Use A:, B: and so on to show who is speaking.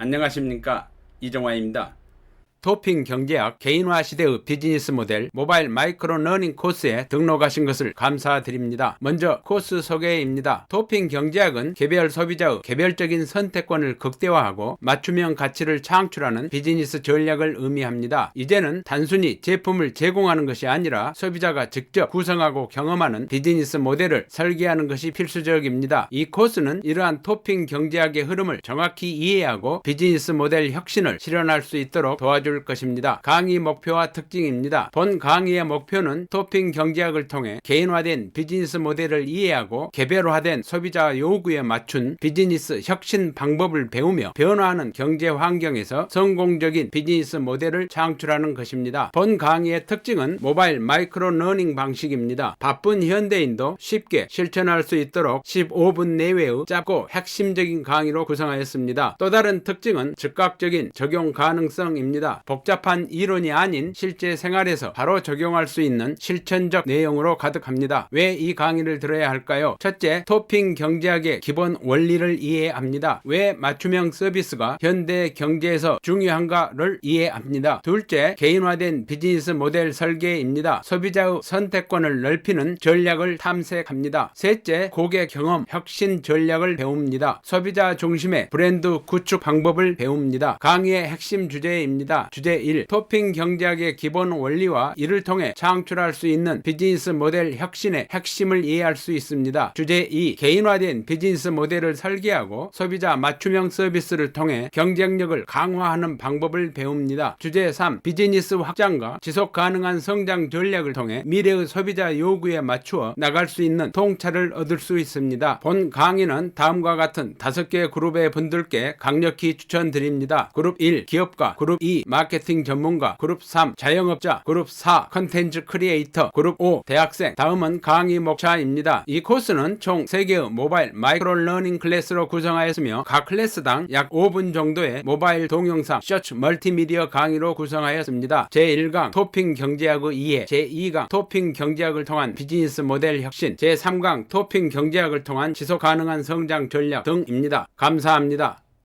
A: 안녕하십니까 이정화입니다. 토핑 경제학 개인화 시대의 비즈니스 모델 모바일 마이크로 러닝 코스에 등록하신 것을 감사드립니다. 먼저 코스 소개입니다. 토핑 경제학은 개별 소비자의 개별적인 선택권을 극대화하고 맞춤형 가치를 창출하는 비즈니스 전략을 의미합니다. 이제는 단순히 제품을 제공하는 것이 아니라 소비자가 직접 구성하고 경험하는 비즈니스 모델을 설계하는 것이 필수적입니다. 이 코스는 이러한 토핑 경제학의 흐름을 정확히 이해하고 비즈니스 모델 혁신을 실현할 수 있도록 도와 줄 것입니다. 강의 목표와 특징입니다. 본 강의의 목표는 토핑 경제학을 통해 개인화된 비즈니스 모델을 이해하고 개별화된 소비자 요구에 맞춘 비즈니스 혁신 방법을 배우며 변화하는 경제 환경에서 성공적인 비즈니스 모델을 창출하는 것입니다. 본 강의의 특징은 모바일 마이크로 러닝 방식입니다. 바쁜 현대인도 쉽게 실천할 수 있도록 15분 내외의 짧고 핵심적인 강의로 구성하였습니다. 또 다른 특징은 즉각적인 적용 가능성입니다. 복잡한 이론이 아닌 실제 생활에서 바로 적용할 수 있는 실천적 내용으로 가득합니다. 왜 이 강의를 들어야 할까요? 첫째, 토핑 경제학의 기본 원리를 이해합니다. 왜 맞춤형 서비스가 현대 경제에서 중요한가를 이해합니다. 둘째, 개인화된 비즈니스 모델 설계입니다. 소비자의 선택권을 넓히는 전략을 탐색합니다. 셋째, 고객 경험 혁신 전략을 배웁니다. 소비자 중심의 브랜드 구축 방법을 배웁니다. 강의의 핵심 주제입니다. 주제 1. 토핑 경제학의 기본 원리와 이를 통해 창출할 수 있는 비즈니스 모델 혁신의 핵심을 이해할 수 있습니다. 주제 2. 개인화된 비즈니스 모델을 설계하고 소비자 맞춤형 서비스를 통해 경쟁력을 강화하는 방법을 배웁니다. 주제 3. 비즈니스 확장과 지속 가능한 성장 전략을 통해 미래의 소비자 요구에 맞추어 나갈 수 있는 통찰을 얻을 수 있습니다. 본 강의는 다음과 같은 다섯 개 그룹의 분들께 강력히 추천드립니다. 그룹 1. 기업가 그룹 2. 마케팅 전문가 그룹 3. 자영업자 그룹 4. 컨텐츠 크리에이터 그룹 5. 대학생 다음은 강의 목차입니다. 이 코스는 총 3개의 모바일 마이크로 러닝 클래스로 구성하였으며 각 클래스당 약 5분 정도의 모바일 동영상 서치 멀티미디어 강의로 구성하였습니다. 제1강 토핑 경제학의 이해 제2강 토핑 경제학을 통한 비즈니스 모델 혁신 제3강 토핑 경제학을 통한 지속 가능한 성장 전략 등입니다. 감사합니다.